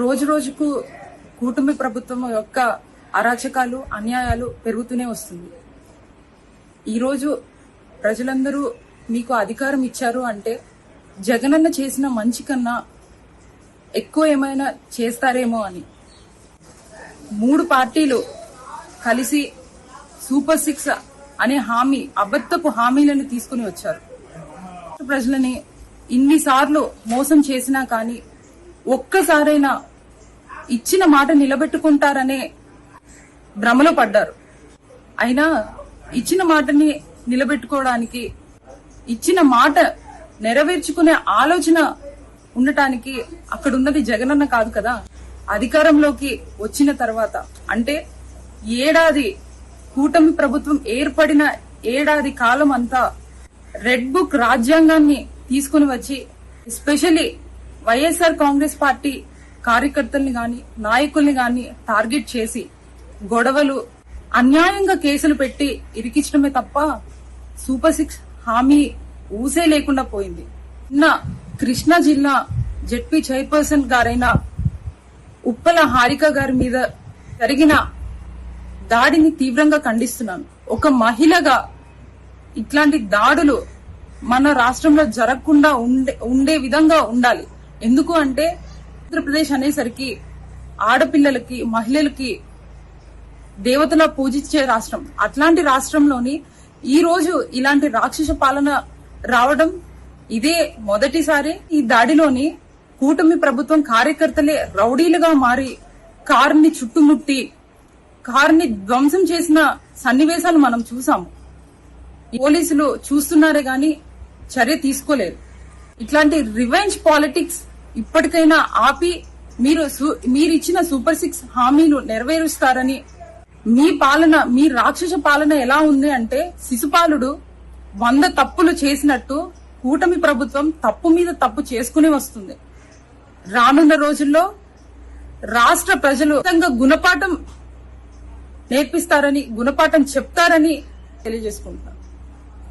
రోజు రోజుకు కూటమి ప్రభుత్వం యొక్క అరాచకాలు అన్యాయాలు పెరుగుతూనే వస్తుంది. ఈరోజు ప్రజలందరూ మీకు అధికారం ఇచ్చారు అంటే జగనన్న చేసిన మంచి కన్నా ఎక్కువ ఏమైనా చేస్తారేమో అని. మూడు పార్టీలు కలిసి సూపర్ సిక్స్ అనే హామీ అబద్ధపు హామీలను తీసుకుని వచ్చారు. ప్రజలని ఇన్నిసార్లు మోసం చేసినా కానీ ఒక్కసారైనా ఇచ్చిన మాట నిలబెట్టుకుంటారనే భ్రమలో పడ్డారు. అయినా ఇచ్చిన మాటని నిలబెట్టుకోవడానికి ఇచ్చిన మాట నెరవేర్చుకునే ఆలోచన ఉండటానికి అక్కడ ఉన్నది జగనన్న కాదు కదా. అధికారంలోకి వచ్చిన తర్వాత అంటే ఏడాది కూటమి ప్రభుత్వం ఏర్పడిన ఏడాది కాలం అంతా రెడ్ బుక్ రాజ్యాంగాన్ని తీసుకుని వచ్చి ఎస్పెషల్లీ వైఎస్ఆర్ కాంగ్రెస్ పార్టీ కార్యకర్తల్ని గాని నాయకుల్ని గాని టార్గెట్ చేసి గొడవలు అన్యాయంగా కేసులు పెట్టి ఇరికించడమే తప్ప సూపర్ సిక్స్ హామీ ఊసే లేకుండా పోయింది. నిన్న కృష్ణా జిల్లా జెడ్పీ చైర్పర్సన్ గారైన ఉప్పల హారిక గారి మీద జరిగిన దాడిని తీవ్రంగా ఖండిస్తున్నాను. ఒక మహిళగా ఇట్లాంటి దాడులు మన రాష్ట్రంలో జరగకుండా ఉండే ఉండే విధంగా ఉండాలి. ఎందుకు అంటే ఆంధ్రప్రదేశ్ అనేసరికి ఆడపిల్లలకి మహిళలకి దేవతలా పూజించే రాష్ట్రం. అట్లాంటి రాష్ట్రంలోని ఈ రోజు ఇలాంటి రాక్షస పాలన రావడం ఇదే మొదటిసారి. ఈ దాడిలోని కూటమి ప్రభుత్వం కార్యకర్తలే రౌడీలుగా మారి కారుని చుట్టుముట్టి కారుని ధ్వంసం చేసిన సన్నివేశాలు మనం చూసాము. పోలీసులు చూస్తున్నారే గాని చర్య తీసుకోలేదు ఇట్లాంటి రివెంజ్ పాలిటిక్స్ ఇప్పటికైనా ఆపి మీరు సు- మీరిచ్చిన సూపర్ సిక్స్ హామీలు నెరవేరుస్తారని మీ పాలన మీ రాక్షస పాలన ఎలా ఉంది అంటే శిశుపాలుడు వంద తప్పులు చేసినట్టు కూటమి ప్రభుత్వం తప్పు మీద తప్పు చేసుకుని వస్తుంది. రానున్న రోజుల్లో రాష్ట్ర ప్రజలు గుణపాఠం నేర్పిస్తారని గుణపాఠం చెప్తారని తెలియజేసుకుంటున్నారు